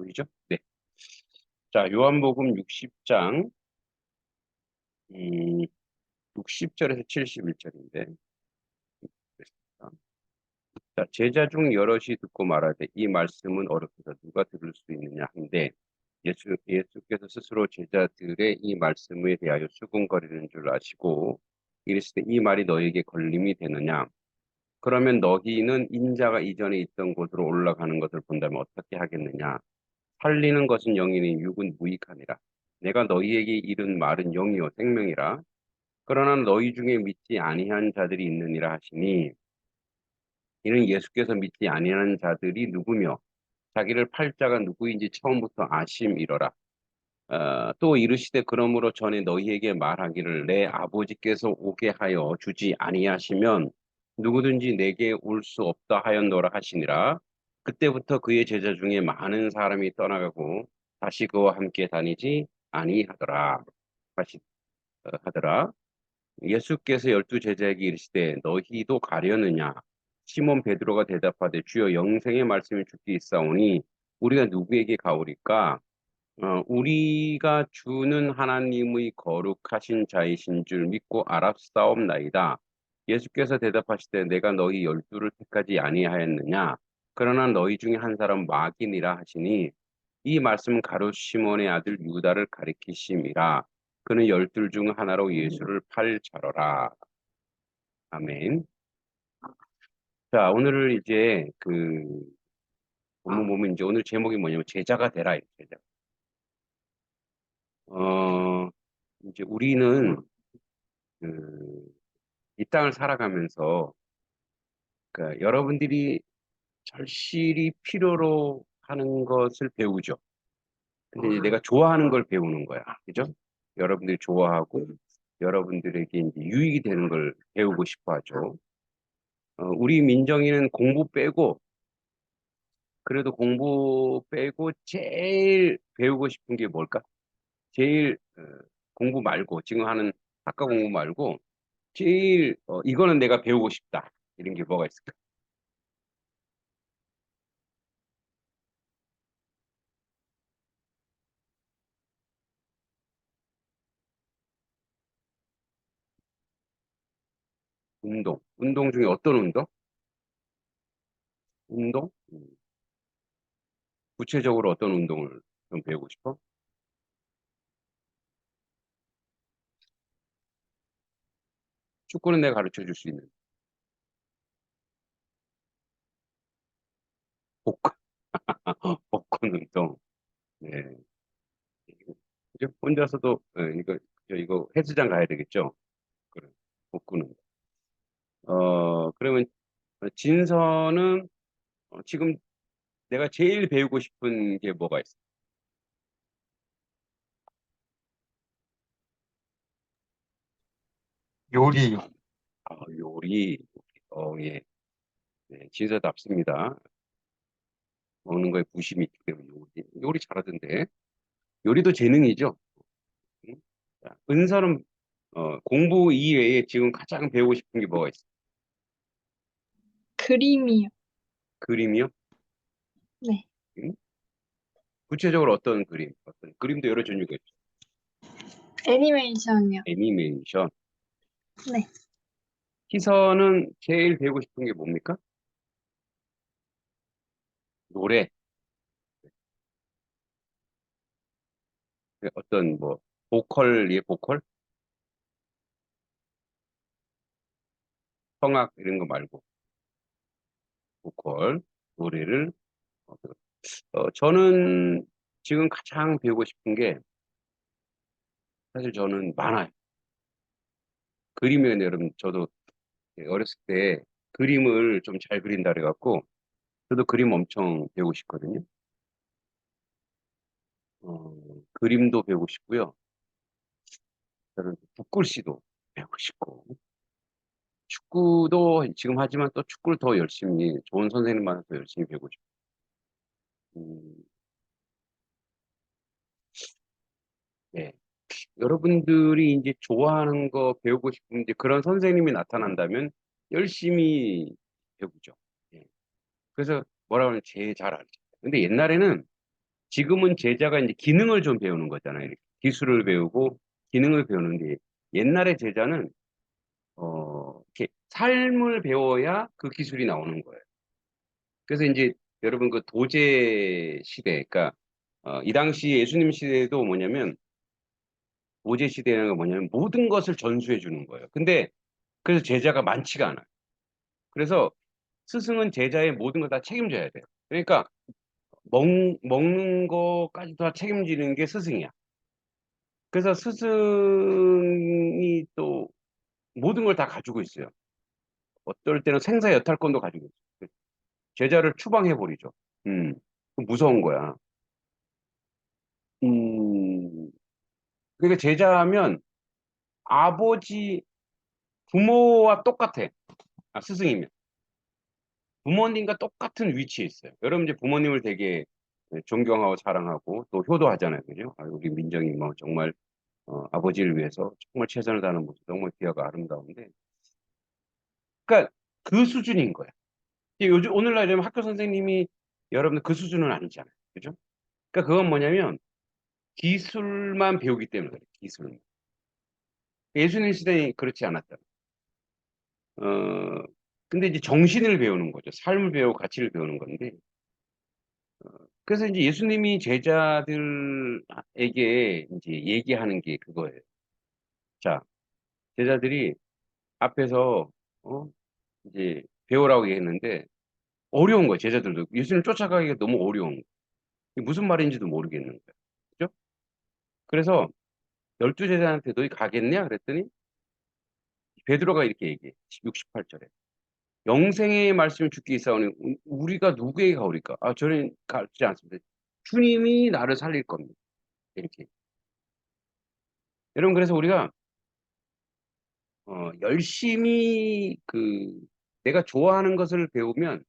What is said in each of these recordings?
보이죠? 네. 자, 요한복음 60장. 음, 60절에서 71절인데. 자, 제자 중 여럿이 듣고 말하되 이 말씀은 어렵다 누가 들을 수 있느냐 한데 예수, 예수께서 스스로 제자들의 이 말씀에 대하여 수군거리는 줄 아시고 이르시되 이 말이 너에게 걸림이 되느냐? 그러면 너희는 인자가 이전에 있던 곳으로 올라가는 것을 본다면 어떻게 하겠느냐 살리는 것은 영이니 육은 무익하니라 내가 너희에게 이른 말은 영이요 생명이라 그러나 너희 중에 믿지 아니한 자들이 있느니라 하시니 이는 예수께서 믿지 아니하는 자들이 누구며 자기를 팔 자가 누구인지 처음부터 아심이러라. 어, 또 이르시되 그러므로 전에 너희에게 말하기를 내 아버지께서 오게 하여 주지 아니하시면 누구든지 내게 올 수 없다 하였노라 하시니라. 그때부터 그의 제자 중에 많은 사람이 떠나가고 다시 그와 함께 다니지 아니하더라. 다시 어, 하더라. 예수께서 열두 제자에게 이르시되 너희도 가려느냐 시몬 베드로가 대답하되 주여 영생의 말씀이 주께 있사오니 우리가 누구에게 가오리까 어, 우리가 주는 하나님의 거룩하신 자이신 줄 믿고 알았사옵나이다. 예수께서 대답하시되 내가 너희 열두를 택하지 아니하였느냐 그러나 너희 중에 한 사람 마귀니라 하시니 이 말씀은 가롯 시몬의 아들 유다를 가리키심이라 그는 열둘 중 하나로 예수를 팔 자로라. 아멘. 자, 오늘을 이제 그 본문 보면 이제 오늘 제목이 뭐냐면 제자가 되라 이 제자. 어 이제 우리는 그 이 땅을 살아가면서 그러니까 여러분들이 절실히 필요로 하는 것을 배우죠. 근데 이제 내가 좋아하는 걸 배우는 거야. 그죠? 여러분들이 좋아하고 여러분들에게 이제 유익이 되는 걸 배우고 싶어 하죠. 어, 우리 민정이는 공부 빼고 그래도 공부 빼고 제일 배우고 싶은 게 뭘까? 제일 어, 공부 말고 지금 하는 학과 공부 말고 제일 어, 이거는 내가 배우고 싶다 이런 게 뭐가 있을까? 운동. 운동 중에 어떤 운동? 운동? 음. 구체적으로 어떤 운동을 좀 배우고 싶어? 축구는 내가 가르쳐 줄 수 있는. 복근. 복근 운동. 네. 그죠? 혼자서도, 네, 이거, 저 이거 헬스장 가야 되겠죠? 그래. 복근 운동. 어, 그러면 진서는 어, 지금 내가 제일 배우고 싶은 게 뭐가 있어? 요리, 아, 요리. 어, 예. 네, 진서답습니다. 먹는 거에 부심이 있기 때문에 요리, 요리 잘하던데. 요리도 재능이죠. 자, 은서는 어, 공부 이외에 지금 가장 배우고 싶은 게 뭐가 있어? 그림이요. 그림이요? 네. 응? 구체적으로 어떤 그림? 어떤 그림도 여러 종류가 있죠. 애니메이션이요. 애니메이션. 네. 희서는 제일 배우고 싶은 게 뭡니까? 노래. 네, 어떤 뭐 보컬, 예, 보컬? 성악 이런 거 말고 보컬, 노래를 어, 그- 어, 저는 지금 가장 배우고 싶은 게 사실 저는 많아요. 그림에 여러분 저도 어렸을 때 그림을 좀 잘 그린다 그래갖고 저도 그림 엄청 배우고 싶거든요. 어, 그림도 배우고 싶고요. 저는 붓글씨도 배우고 싶고 축구도 지금 하지만 또 축구를 더 열심히 좋은 선생님 만나서 열심히 배우고 싶고 음, 네. 여러분들이 이제 좋아하는 거 배우고 싶은 이제 그런 선생님이 나타난다면 열심히 배우죠. 예. 그래서 뭐라 그러면 제일 잘 알죠. 근데 옛날에는 지금은 제자가 이제 기능을 좀 배우는 거잖아요. 기술을 배우고 기능을 배우는데 옛날에 제자는 어, 이렇게 삶을 배워야 그 기술이 나오는 거예요. 그래서 이제 여러분 그 도제 시대, 그러니까 어, 이 당시 예수님 시대도 뭐냐면 도제 시대는 건 뭐냐면 모든 것을 전수해 주는 거예요. 근데 그래서 제자가 많지가 않아요. 그래서 스승은 제자의 모든 걸 다 책임져야 돼요. 그러니까 먹, 먹는 거까지 다 책임지는 게 스승이야. 그래서 스승이 또 모든 걸 다 가지고 있어요. 어떨 때는 생사 여탈권도 가지고 있어요. 제자를 추방해 버리죠. 음, 무서운 거야. 음, 그러니까 제자하면 아버지, 부모와 똑같아. 아, 스승이면. 부모님과 똑같은 위치에 있어요. 여러분 이제 부모님을 되게 존경하고 사랑하고 또 효도하잖아요. 그죠? 아, 우리 민정이 뭐 정말 어, 아버지를 위해서 정말 최선을 다하는 모습 정말 귀하고 아름다운데 그러니까 그 수준인 거야. 요즘 오늘날 이러면 학교 선생님이 여러분들 그 수준은 아니잖아요. 그죠? 그러니까 그건 뭐냐면 기술만 배우기 때문에 그래. 기술만. 예수님 시대에 그렇지 않았다. 어, 근데 이제 정신을 배우는 거죠. 삶을 배우고 가치를 배우는 건데. 어, 그래서 이제 예수님이 제자들에게 이제 얘기하는 게 그거예요. 자, 제자들이 앞에서 어, 이제 배우라고 얘기했는데 어려운 거예요. 제자들도 예수님 쫓아가기가 너무 어려운 거예요. 무슨 말인지도 모르겠는 거예요. 그죠? 그래서 열두 제자한테 너희 가겠냐? 그랬더니 베드로가 이렇게 얘기해. 68절에. 영생의 말씀을 죽게 있사오니 우- 우리가 누구에게 가오리까? 아, 저는 가지 않습니다. 주님이 나를 살릴 겁니다. 이렇게. 여러분, 그래서 우리가 어, 열심히 그 내가 좋아하는 것을 배우면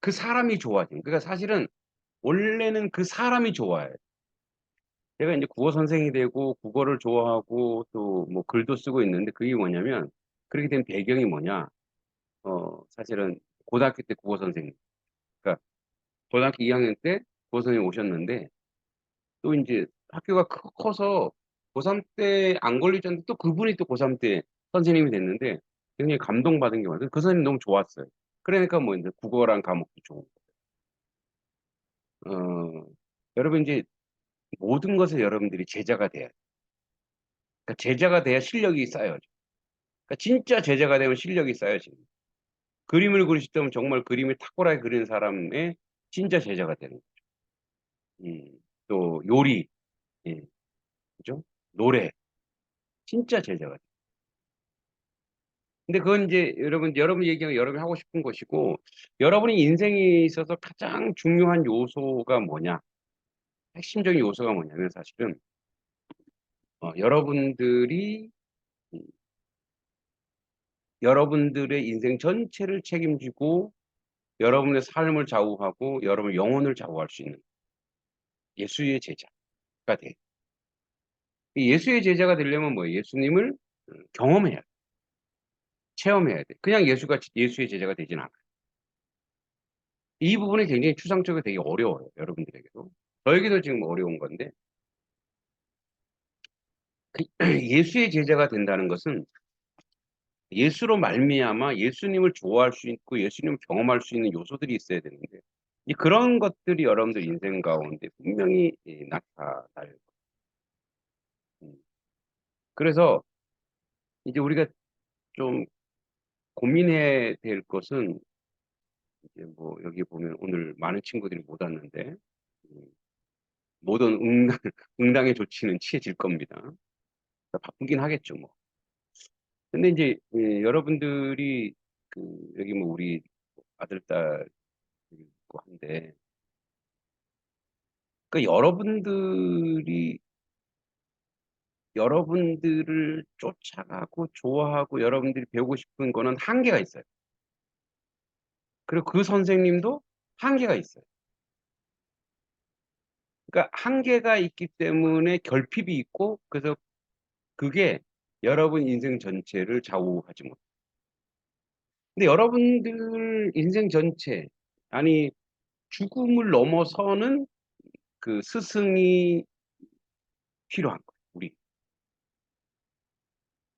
그 사람이 좋아져요. 그러니까 사실은 원래는 그 사람이 좋아요. 제가 이제 국어 선생이 되고 국어를 좋아하고 또 뭐 글도 쓰고 있는데 그게 뭐냐면 그렇게 된 배경이 뭐냐? 어, 사실은 고등학교 때 국어 선생님. 그러니까 고등학교 2학년 때 국어 선생님 오셨는데 또 이제 학교가 크- 커서 고3 때 안 걸리셨는데 또 그분이 또 고3 때 선생님이 됐는데 굉장히 감동받은 게 많아요. 그 선생님 너무 좋았어요. 그러니까 뭐 이제 국어란 과목도 좋은 거예요. 어, 여러분 이제 모든 것에 여러분들이 제자가 돼야 돼요. 그러니까 제자가 돼야 실력이 쌓여져. 그러니까 진짜 제자가 되면 실력이 쌓여집니다. 그림을 그리시다면 정말 그림을 탁월하게 그리는 사람의 진짜 제자가 되는 거죠. 음, 또 요리, 예, 그죠? 노래, 진짜 제자가 돼요. 근데 그건 이제 여러분, 여러분 얘기가 여러분이 하고 싶은 것이고, 여러분이 인생에 있어서 가장 중요한 요소가 뭐냐? 핵심적인 요소가 뭐냐면 사실은, 어, 여러분들이, 음, 여러분들의 인생 전체를 책임지고, 여러분의 삶을 좌우하고, 여러분의 영혼을 좌우할 수 있는 예수의 제자가 돼. 이 예수의 제자가 되려면 뭐예요? 예수님을 음, 경험해야 돼. 체험해야 돼. 그냥 예수가 예수의 제자가 되진 않아요. 이 부분이 굉장히 추상적으로 되게 어려워요. 여러분들에게도. 저에게도 지금 어려운 건데 그 예수의 제자가 된다는 것은 예수로 말미암아 예수님을 좋아할 수 있고 예수님을 경험할 수 있는 요소들이 있어야 되는데 이 그런 것들이 여러분들 인생 가운데 분명히 예, 나타날 거예요. 음. 그래서 이제 우리가 좀 고민해야 될 것은 이제 뭐 여기 보면 오늘 많은 친구들이 못 왔는데 음, 모든 응당, 응당의 조치는 취해질 겁니다. 그러니까 바쁘긴 하겠죠, 뭐. 근데 이제 예, 여러분들이 그 여기 뭐 우리 아들 딸 있고 한데 그 여러분들이 여러분들을 쫓아가고 좋아하고 여러분들이 배우고 싶은 거는 한계가 있어요. 그리고 그 선생님도 한계가 있어요. 그러니까 한계가 있기 때문에 결핍이 있고 그래서 그게 여러분 인생 전체를 좌우하지 못. 근데 여러분들 인생 전체 아니 죽음을 넘어서는 그 스승이 필요한 거예요. 우리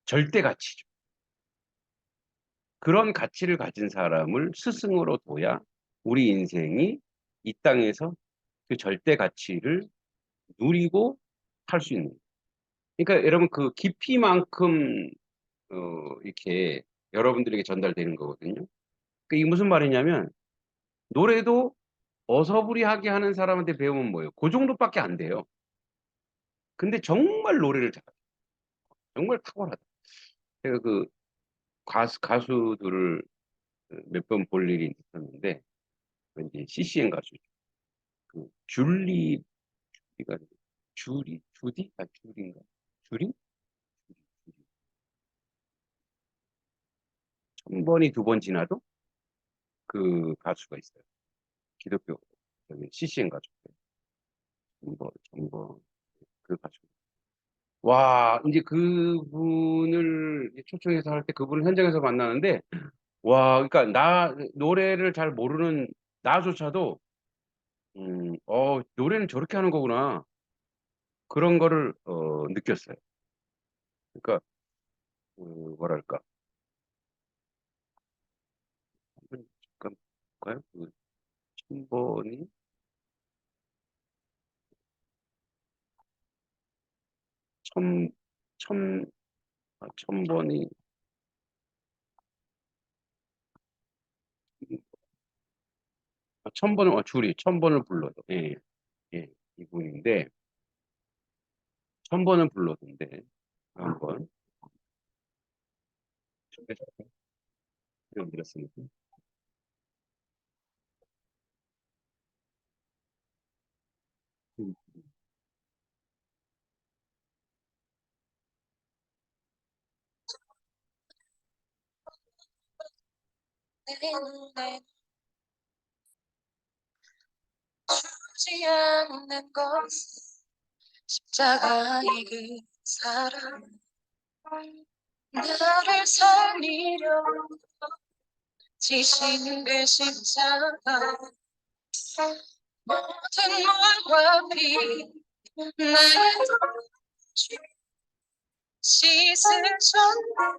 절대 가치죠. 그런 가치를 가진 사람을 스승으로 둬야 우리 인생이 이 땅에서 그 절대 가치를 누리고 살 수 있는. 그러니까 여러분 그 깊이만큼 어, 이렇게 여러분들에게 전달되는 거거든요. 그 이게 무슨 말이냐면 노래도 어서부리하게 하는 사람한테 배우면 뭐예요? 그 정도밖에 안 돼요. 근데 정말 노래를 잘해. 정말 탁월하다. 제가 그 가수 가수들을 몇 번 볼 일이 있었는데 왠지 CCM 가수 그 줄리 줄리가 줄이 주디 아 줄인가 줄이 천 번이 두 번 지나도 그 가수가 있어요. 기독교 저기 CCM 가수 천번 천번 그 가수. 와 이제 그분을 초청해서 할 때 그분을 현장에서 만나는데 와 그러니까 나 노래를 잘 모르는 나조차도 음, 어 노래는 저렇게 하는 거구나 그런 거를 어, 느꼈어요. 그러니까 그 뭐랄까 잠깐 볼까요? 그 천번이 천, 천, 아, 천번이 아, 천번을 어, 줄이 천번을 불러도 예, 예, 이분인데 천번을 불러던데 한번. 드렸습니다. 음, 내 눈에 주지 않는 것 십자가의 그 사랑 나를 살리려 지신 그 십자가 모든 물과 피 나의 주 씻으셨네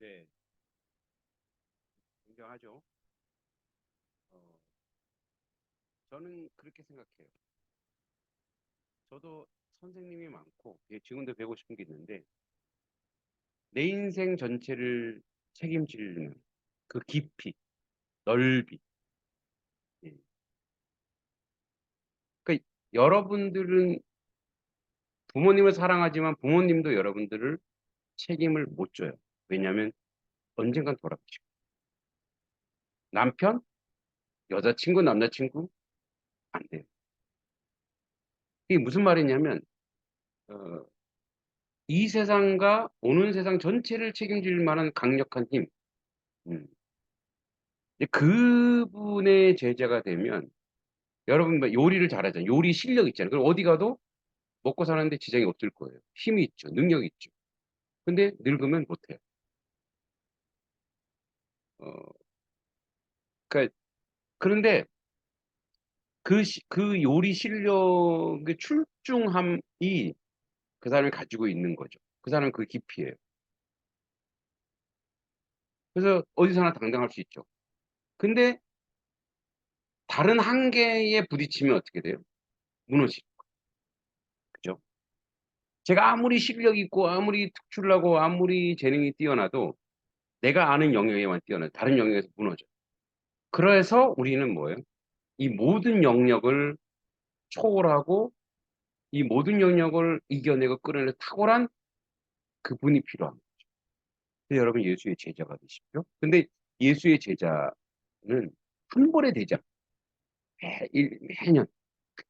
네 네. 존경하죠. 어, 저는 그렇게 생각해요. 저도 선생님이 많고, 예, 지금도 배우고 싶은 게 있는데, 내 인생 전체를 책임지는 그 깊이, 넓이. 예. 그러니까 여러분들은 부모님을 사랑하지만 부모님도 여러분들을 책임을 못 져요. 왜냐하면 언젠간 돌아가시고. 남편, 여자친구, 남자친구 안 돼요. 이게 무슨 말이냐면 어, 이 세상과 오는 세상 전체를 책임질 만한 강력한 힘. 음. 그분의 제자가 되면 여러분 뭐 요리를 잘하잖아요. 요리 실력 있잖아요. 그럼 어디 가도 먹고 사는데 지장이 없을 거예요. 힘이 있죠. 능력이 있죠. 근데 늙으면 못해요. 어, 그러니까 그런데 그, 시- 그 요리 실력의 출중함이 그 사람이 가지고 있는 거죠. 그 사람은 그 깊이에요. 그래서 어디서나 당당할 수 있죠. 근데 다른 한계에 부딪히면 어떻게 돼요? 거예요. 그죠? 제가 아무리 실력 있고 아무리 특출나고 아무리 재능이 뛰어나도 내가 아는 영역에만 뛰어나 다른 영역에서 무너져. 그래서 우리는 뭐예요? 이 모든 영역을 초월하고 이 모든 영역을 이겨내고 끌어낼 탁월한 그분이 필요한 거죠. 그래서 여러분 예수의 제자가 되십시오. 근데 예수의 제자는 한 번에 되지 않아요. 매일, 매년.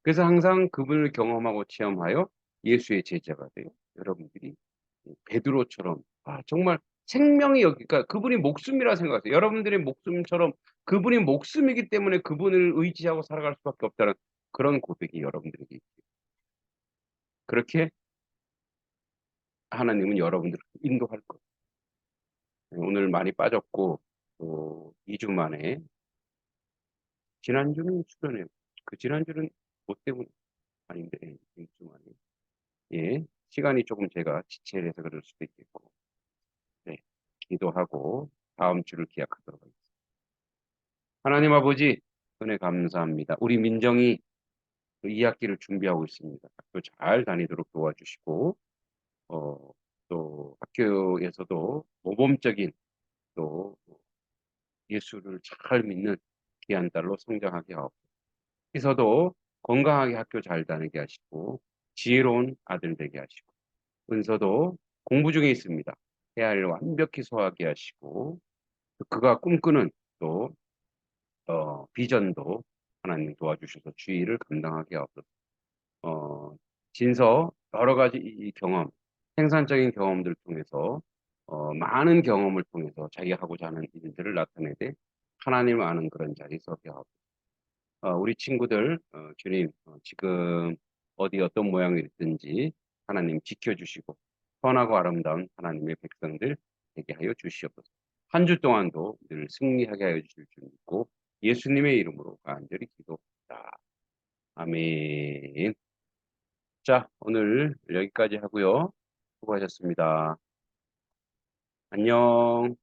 그래서 항상 그분을 경험하고 체험하여 예수의 제자가 돼요. 여러분들이 베드로처럼 아 정말 생명이 여기 그러니까 그분이 목숨이라 생각하세요. 여러분들의 목숨처럼 그분이 목숨이기 때문에 그분을 의지하고 살아갈 수밖에 없다는 그런 고백이 여러분들에게 있죠. 그렇게 하나님은 여러분들을 인도할 거예요. 오늘 많이 빠졌고 또 2주 만에 지난주는 수련회 그 지난주는 뭐 때문에 아닌데 2주 만에 예 시간이 조금 제가 지체해서 그럴 수도 있겠고 네 기도하고 다음 주를 기약하도록 하겠습니다. 하나님 아버지 은혜 감사합니다. 우리 민정이 그 2학기를 준비하고 있습니다. 학교 잘 다니도록 도와주시고 어, 또 학교에서도 모범적인 또 예수를 잘 믿는 귀한 딸로 성장하게 하고 희서도 건강하게 학교 잘 다니게 하시고 지혜로운 아들 되게 하시고 은서도 공부 중에 있습니다. 해야 할일 완벽히 소화하게 하시고 그가 꿈꾸는 또 어, 비전도 하나님 도와주셔서 주의를 감당하게 하옵소서. 어, 진서 여러 가지 이 경험, 생산적인 경험들을 통해서 어, 많은 경험을 통해서 자기가 하고자 하는 일들을 나타내되 하나님을 아는 그런 자리 서게 하고 어, 우리 친구들 어, 주님 어, 지금 어디 어떤 모양이 있든지 하나님 지켜주시고 선하고 아름다운 하나님의 백성들 되게 하여 주시옵소서. 한 주 동안도 늘 승리하게 하여 주실 줄 믿고 예수님의 이름으로 간절히 기도합니다. 아멘. 자, 오늘 여기까지 하고요. 수고하셨습니다. 안녕.